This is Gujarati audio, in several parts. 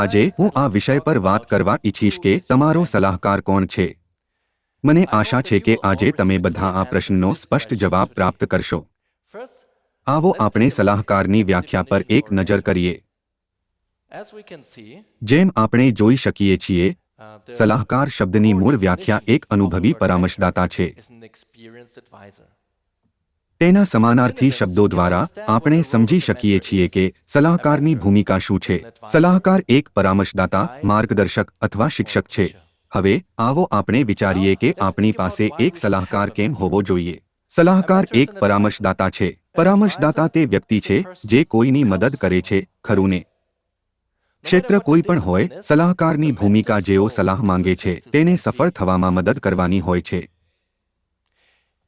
આજે હું આ વિષય પર વાત કરવા ઈચ્છીશ કે તમારો સલાહકાર કોણ છે? મને આશા છે કે આજે તમે બધા આ પ્રશ્નનો સ્પષ્ટ જવાબ પ્રાપ્ત કરશો. આવો આપણે સલાહકારની વ્યાખ્યા પર એક નજર કરીએ. જેમ આપણે જોઈ શકીએ છીએ, સલાહકાર શબ્દની મૂળ વ્યાખ્યા એક અનુભવી પરામર્શદાતા છે. તેના સમાનાર્થી શબ્દો દ્વારા આપણે સમજી શકીએ છીએ કે સલાહકારની ભૂમિકા શું છે. સલાહકાર એક પરામર્શદાતા, માર્ગદર્શક અથવા શિક્ષક છે. હવે આવો આપણે વિચારીએ કે આપણી પાસે એક સલાહકાર કેમ હોવો જોઈએ. સલાહકાર એક પરામર્શદાતા છે. પરામર્શદાતા તે વ્યક્તિ છે જે કોઈની મદદ કરે છે, ખરું ને? ક્ષેત્ર કોઈ પણ હોય, સલાહકારની ભૂમિકા જેઓ સલાહ માંગે છે, તેને સફળ થવામાં મદદ કરવાની હોય છે.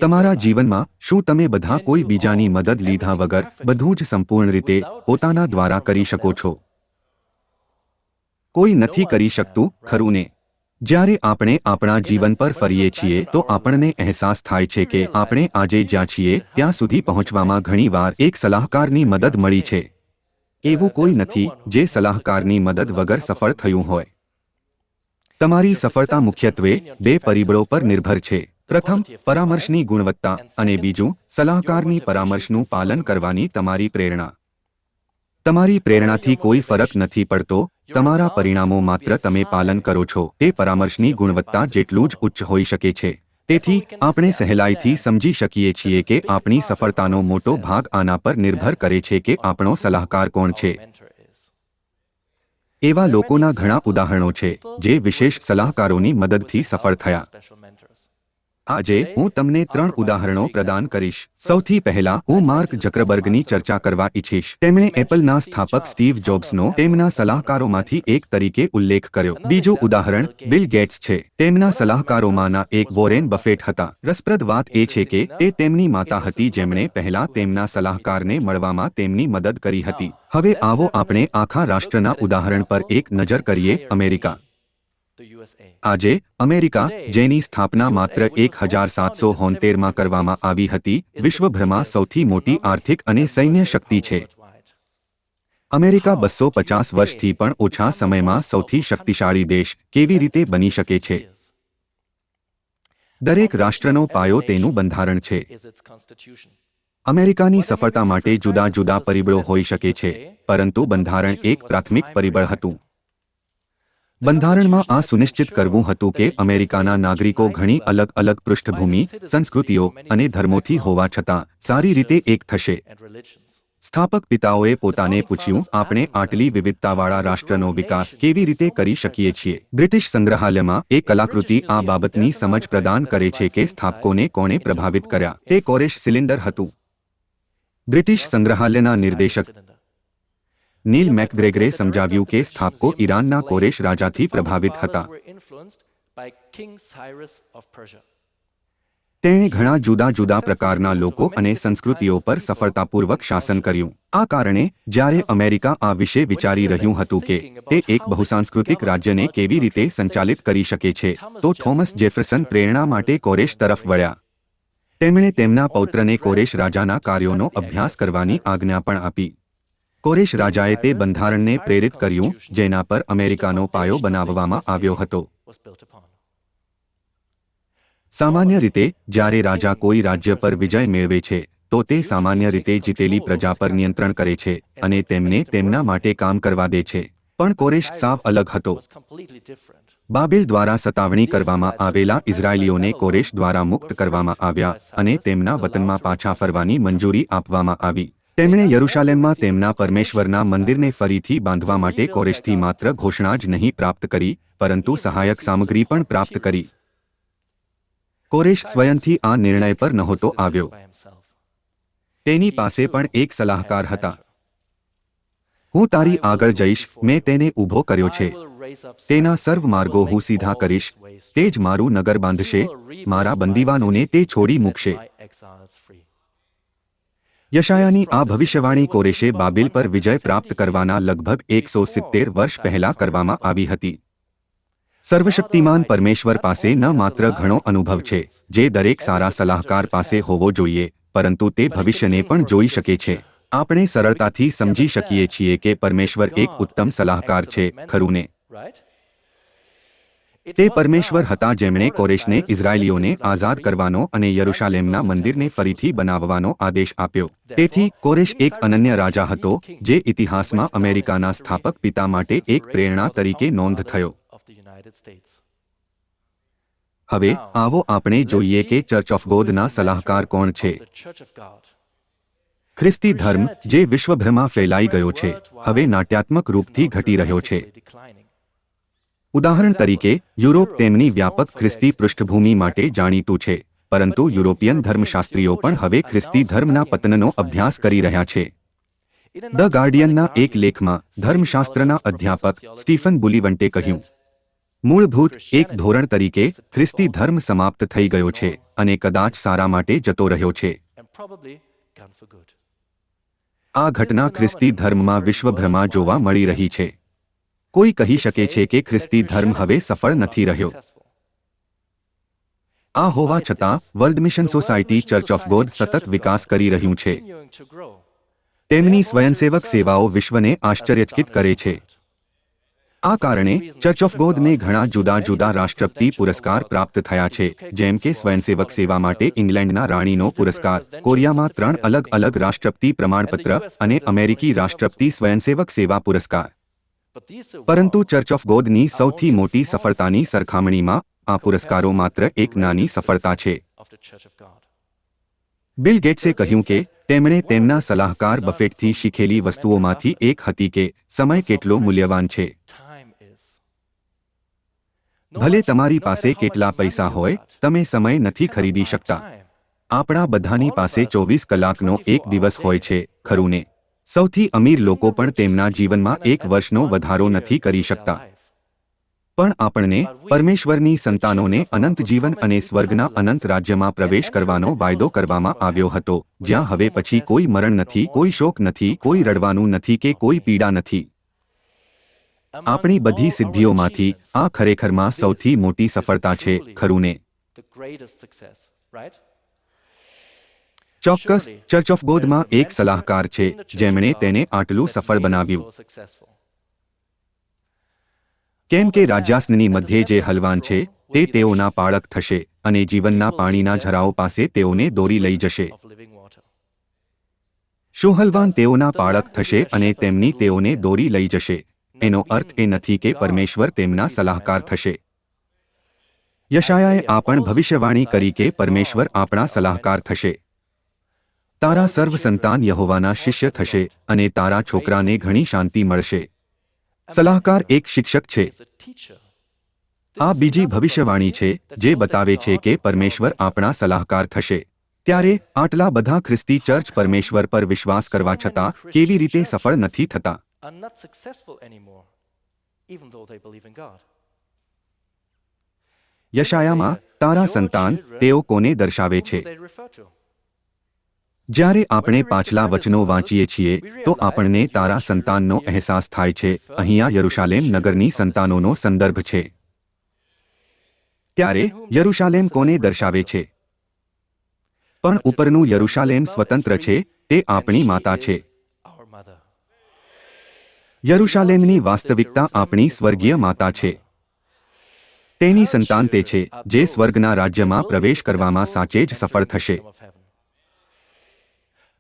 તમારા જીવનમાં શું તમે બધા કોઈ બીજાની મદદ લીધા વગર બધું જ સંપૂર્ણ રીતે પોતાના દ્વારા કરી શકો છો? કોઈ નથી કરી શકતું, ખરું ને? જ્યારે આપણે આપણા જીવન પર ફરીએ છીએ તો આપણને અહેસાસ થાય છે કે આપણે આજે જ્યાં છીએ ત્યાં સુધી પહોંચવામાં ઘણીવાર એક સલાહકારની મદદ મળી છે. એવું કોઈ નથી જે સલાહકારની મદદ વગર સફળ થયું હોય. તમારી સફળતા મુખ્યત્વે બે પરિબળો પર નિર્ભર છે. પ્રથમ, પરામર્શની ગુણવત્તા અને બીજું, સલાહકારની પરામર્શનું પાલન કરવાની તમારી પ્રેરણા. તમારી પ્રેરણાથી કોઈ ફરક નથી પડતો, તમારા પરિણામો માત્ર તમે પાલન કરો છો, તે પરામર્શની ગુણવત્તા જેટલું જ ઉચ્ચ હોઈ શકે છે. તેથી, આપણે સહેલાઈથી સમજી શકીએ છીએ કે આપણી સફળતાનો મોટો ભાગ આના પર નિર્ભર કરે છે કે આપણો સલાહકાર કોણ છે. એવા લોકોના ઘણા ઉદાહરણો છે, જે વિશેષ સલાહકારોની મદદથી સફળ થયા. આજે હું તમને ત્રણ ઉદાહરણો પ્રદાન કરીશ. સૌથી પહેલા, હું માર્ક જકરબર્ગની ચર્ચા કરવા ઈચ્છીશ. તેમણે એપલના સ્થાપક સ્ટીવ જોબ્સનો તેમના સલાહકારોમાંથી એક તરીકે ઉલ્લેખ કર્યો. બીજું ઉદાહરણ, બિલ ગેટ્સ છે. તેમના સલાહકારોમાંના એક વોરેન બફેટ હતા. રસપ્રદ વાત એ છે કે, તે તેમની માતા હતી જેમણે પહેલા તેમના સલાહકારને મળવામાં તેમની મદદ કરી હતી. હવે આવો આપણે આખા રાષ્ટ્રના ઉદાહરણ પર એક નજર કરીએ, અમેરિકા. આજે અમેરિકા જેની સ્થાપના માત્ર એક હજાર સાતસો હોંતેરમાં કરવામાં આવી હતી. વિશ્વભરમાં સૌથી મોટી આર્થિક અને સૈન્ય શક્તિ છે. અમેરિકા બસો પચાસ વર્ષથી પણ ઓછા સમયમાં સૌથી શક્તિશાળી દેશ કેવી રીતે બની શકે છે? દરેક રાષ્ટ્રનો પાયો તેનું બંધારણ છે. અમેરિકાની સફળતા માટે જુદા જુદા પરિબળો હોઈ શકે છે પરંતુ બંધારણ એક પ્રાથમિક પરિબળ હતું. બંધારણમાં આ સુનિશ્ચિત કરવું હતું કે અમેરિકાના નાગરિકો ઘણી અલગ અલગ પૃષ્ઠભૂમિ, સંસ્કૃતિઓ અને ધર્મોથી હોવા છતાં સારી રીતે એક થશે. સ્થાપક પિતાઓએ પોતાને પૂછ્યું, આપણે આટલી વિવિધતાવાળા રાષ્ટ્રનો વિકાસ કેવી રીતે કરી શકીએ છીએ? બ્રિટિશ સંગ્રહાલયમાં એક કલાકૃતિ આ બાબતની સમજ પ્રદાન કરે છે કે સ્થાપકોને કોણે પ્રભાવિત કર્યા. તે કોરેશ સિલિન્ડર હતું. બ્રિટિશ સંગ્રહાલયના નિર્દેશક. નીલ મેકગ્રેગરે સમજાવ્યું કે સ્થાપકો ઈરાનના કોરેશ રાજાથી પ્રભાવિત હતા. તેણે ઘણા જુદા જુદા પ્રકારના લોકો અને સંસ્કૃતિઓ પર સફળતાપૂર્વક શાસન કર્યું. આ કારણે, જ્યારે અમેરિકા આ વિશે વિચારી રહ્યું હતું કે તે એક બહુસાંસ્કૃતિક રાજ્યને કેવી રીતે સંચાલિત કરી શકે છે, તો થોમસ જેફરસન પ્રેરણા માટે કોરેશ તરફ વળ્યા. તેમણે તેમના પૌત્રને કોરેશ રાજાના કાર્યોનો અભ્યાસ કરવાની આજ્ઞા પણ આપી. કોરેશ રાજાએ તે બંધારણને પ્રેરિત કર્યું, જેના પર અમેરિકાનો પાયો બનાવવામાં આવ્યો હતો. સામાન્ય રીતે, જ્યારે રાજા કોઈ રાજ્ય પર વિજય મેળવે છે, તો તે સામાન્ય રીતે જીતેલી પ્રજા પર નિયંત્રણ કરે છે અને તેમને તેમના માટે કામ કરવા દે છે પણ કોરેશ સાવ અલગ હતો. બાબેલ દ્વારા સતાવણી કરવામાં આવેલા ઇઝરાયેલીઓને કોરેશ દ્વારા મુક્ત કરવામાં આવ્યા અને તેમના વતનમાં પાછા ફરવાની મંજૂરી આપવામાં આવી તેમણે યરુશાલેમમાં તેમના પરમેશ્વરના મંદિરને ફરીથી બાંધવા માટે કોરેશથી માત્ર ઘોષણા જ નહીં પ્રાપ્ત કરી, પરંતુ સહાયક સામગ્રી પણ પ્રાપ્ત કરી. કોરેશ સ્વયંથી આ નિર્ણય પર નહોતો આવ્યો. તેની પાસે પણ એક સલાહકાર હતા. હું તારી આગળ જઈશ, મેં તેને ઊભો કર્યો છે. તેના સર્વ માર્ગો હું સીધા કરીશ. તે જ મારું નગર બાંધશે, મારા બંદીવાનોને તે છોડી મૂકશે. યશાયાની આ ભવિષ્યવાણી કોરેશે બાબેલ પર વિજય પ્રાપ્ત કરવાના લગભગ એકસો સિત્તેર વર્ષ પહેલા કરવામાં આવી હતી. સર્વશક્તિમાન પરમેશ્વર પાસે ન માત્ર ઘણો અનુભવ છે, જે દરેક સારા સલાહકાર પાસે હોવો જોઈએ, પરંતુ તે ભવિષ્યને પણ જોઈ શકે છે. આપણે સરળતાથી સમજી શકીએ છીએ કે પરમેશ્વર એક ઉત્તમ સલાહકાર છે, ખરું ને? તે પરમેશ્વર હતા જેમણે કોરેશને, ઇઝરાયેલીઓને આઝાદ કરવાનો અને યરુશાલેમના મંદિરને ફરીથી બનાવવાનો આદેશ આપ્યો. તેથી કોરેશ એક અનન્ય રાજા હતો, જે ઇતિહાસમાં અમેરિકાના સ્થાપક પિતા માટે એક પ્રેરણા તરીકે નોંધ થયો. હવે આવો આપણે જોઈએ કે ચર્ચ ઓફ ગોદના સલાહકાર કોણ છે? ખ્રિસ્તી ધર્મ, જે વિશ્વભરમાં ફેલાઈ ગયો છે, હવે નાટ્યાત્મક રૂપથી ઘટી રહ્યો છે. ઉદાહરણ તરીકે, યુરોપ તેમની વ્યાપક ખ્રિસ્તી પૃષ્ઠભૂમિ માટે જાણીતું છે, પરંતુ યુરોપિયન ધર્મશાસ્ત્રીઓ પણ હવે ખ્રિસ્તી ધર્મના પતનનો અભ્યાસ કરી રહ્યા છે. ધ ગાર્ડિયનના એક લેખમાં, ધર્મશાસ્ત્રના અધ્યાપક સ્ટીફન બુલીવન્ટે કહ્યું, મૂળભૂત એક ધોરણ તરીકે, ખ્રિસ્તી ધર્મ સમાપ્ત થઈ ગયો છે અને કદાચ સારા માટે જતો રહ્યો છે. આ ઘટના ખ્રિસ્તી ધર્મમાં વિશ્વભરમાં જોવા મળી રહી છે. કોઈ કહી શકે છે કે ખ્રિસ્તી ધર્મ હવે સફળ નથી રહ્યો. આ હોવા છતાં, world mission society church of God સતત વિકાસ કરી રહ્યું છે. તેમની સ્વયંસેવક સેવાઓ વિશ્વને આશ્ચર્યચકિત કરે છે. આ કારણે, ચર્ચ ઓફ ગોદને ઘણા જુદા જુદા રાષ્ટ્રપતિ પુરસ્કાર પ્રાપ્ત થયા છે, જેમ કે સ્વયંસેવક સેવા માટે ઇંગ્લેન્ડના રાણીનો પુરસ્કાર, કોરિયામાં ત્રણ અલગ અલગ રાષ્ટ્રપતિ પ્રમાણપત્ર અને અમેરિકી રાષ્ટ્રપતિ સ્વયંસેવક સેવા પુરસ્કાર. પરંતુ ચર્ચ ઓફ ગોદની સૌથી મોટી સફળતાની સરખામણીમાં આ પુરસ્કારો માત્ર એક નાની સફળતા છે. બિલ ગેટ્સે કહ્યું કે તેમણે તેમના સલાહકાર બફેટથી શીખેલી વસ્તુઓમાંથી એક હતી કે સમય કેટલો મૂલ્યવાન છે. ભલે તમારી પાસે કેટલા પૈસા હોય તમે સમય નથી ખરીદી શકતા. આપણા બધાની પાસે ચોવીસ કલાકનો એક દિવસ હોય છે ખરું ને સૌથી અમીર લોકો પણ તેમના જીવનમાં એક વર્ષનો વધારો નથી કરી શકતા. પણ આપણને પરમેશ્વરની સંતાનોને અનંત જીવન અને સ્વર્ગના અનંત રાજ્યમાં પ્રવેશ કરવાનો વાયદો કરવામાં આવ્યો હતો, જ્યાં હવે પછી કોઈ મરણ નથી, કોઈ શોક નથી, કોઈ રડવાનું નથી કે કોઈ પીડા નથી. આપણી બધી સિદ્ધિઓમાંથી આ ખરેખરમાં સૌથી મોટી સફળતા છે ખરું ને ચોક્કસ ચર્ચ ઓફ ગોદમાં એક સલાહકાર છે જેમણે તેને આટલું સફળ બનાવ્યું. કેમ કે રાજ્યાસનની મધ્યે જે હલવાન છે તે તેઓના પાળક થશે અને જીવનના પાણીના ઝરાઓ પાસે તેઓને દોરી લઈ જશે. શું હલવાન તેઓના પાળક થશે અને તેમની તેઓને દોરી લઈ જશે? એનો અર્થ એ નથી કે પરમેશ્વર તેમના સલાહકાર થશે. યશાયાએ આ પણ ભવિષ્યવાણી કરી કે પરમેશ્વર આપણા સલાહકાર થશે. તારા સર્વ સંતાન યહોવાના શિષ્ય થશે અને તારા છોકરાને ઘણી શાંતિ મળશે. સલાહકાર એક શિક્ષક છે. આ બીજી ભવિષ્યવાણી છે, જે બતાવે છે કે પરમેશ્વર આપણા સલાહકાર થશે. ત્યારે આટલા બધા ખ્રિસ્તી ચર્ચ પરમેશ્વર પર વિશ્વાસ કરવા છતાં કેવી રીતે સફળ નથી થતા. યશાયામાં તારા સંતાન તેઓ કોને દર્શાવે છે? જ્યારે આપણે પાછલા વચનો વાંચીએ છીએ, તો આપણને તારા સંતાનનો અહેસાસ થાય છે. અહીંયા યરુશાલેમ નગરની સંતાનોનો સંદર્ભ છે. ત્યારે યરુશાલેમ કોને દર્શાવે છે? પણ ઉપરનું યરુશાલેમ સ્વતંત્ર છે, તે આપણી માતા છે. યરુશાલેમની વાસ્તવિકતા આપણી સ્વર્ગીય માતા છે. તેની સંતાન તે છે, જે સ્વર્ગના રાજ્યમાં પ્રવેશ કરવામાં સાચે જ સફળ થશે.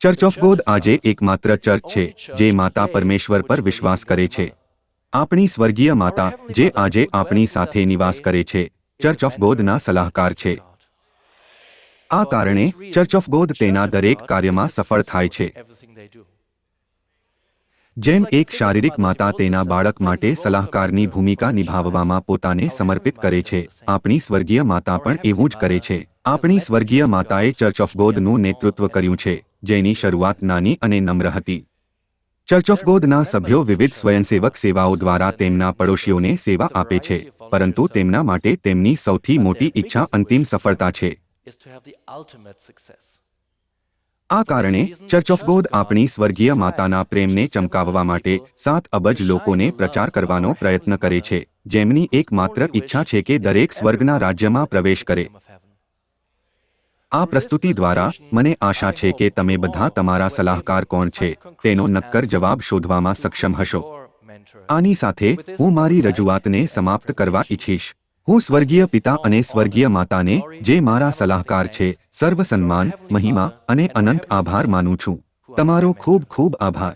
ચર્ચ ઓફ ગોદ આજે એકમાત્ર ચર્ચ છે, જે માતા પરમેશ્વર પર વિશ્વાસ કરે છે. આપણી સ્વર્ગીય માતા, જે આજે આપણી સાથે નિવાસ કરે છે ચર્ચ ઓફ ગોદના સલાહકાર છે. આ કારણે ચર્ચ ઓફ ગોદ તેના દરેક કાર્યમાં સફળ થાય છે. જેમ એક શારીરિક માતા તેના બાળક માટે સલાહકારની ભૂમિકા નિભાવવામાં પોતાને સમર્પિત કરે છે, આપણી સ્વર્ગીય માતા પણ એવું જ કરે છે. આપણી સ્વર્ગીય માતાએ ચર્ચ ઓફ ગોદનું નેતૃત્વ કર્યું છે. જેની શરૂઆત નાની અને નમ્ર હતી ચર્ચ ઓફ ગોદના સભ્યો વિવિધ સ્વયંસેવક સેવાઓ દ્વારા તેમના પડોશીઓને સેવા આપે છે, પરંતુ તેમના માટે તેમની સૌથી મોટી ઈચ્છા અંતિમ સફળતા છે. આ કારણે ચર્ચ ઓફ ગોદ આપણી સ્વર્ગીય માતાના પ્રેમને ચમકાવવા માટે સાત અબજ લોકોને પ્રચાર કરવાનો પ્રયત્ન કરે છે, જેમની એકમાત્ર ઈચ્છા છે કે દરેક સ્વર્ગના રાજ્યમાં પ્રવેશ કરે. આ પ્રસ્તુતિ દ્વારા મને આશા છે કે તમે બધા તમારા સલાહકાર કોણ છે, તેનો નક્કર જવાબ શોધવામાં સક્ષમ હશો. આની સાથે હું મારી રજૂઆતને સમાપ્ત કરવા ઈચ્છીશ. હું સ્વર્ગીય પિતા અને સ્વર્ગીય માતાને, જે મારા સલાહકાર છે સર્વ સન્માન મહિમા અને અનંત આભાર માનું છું. તમારો ખૂબ ખૂબ આભાર.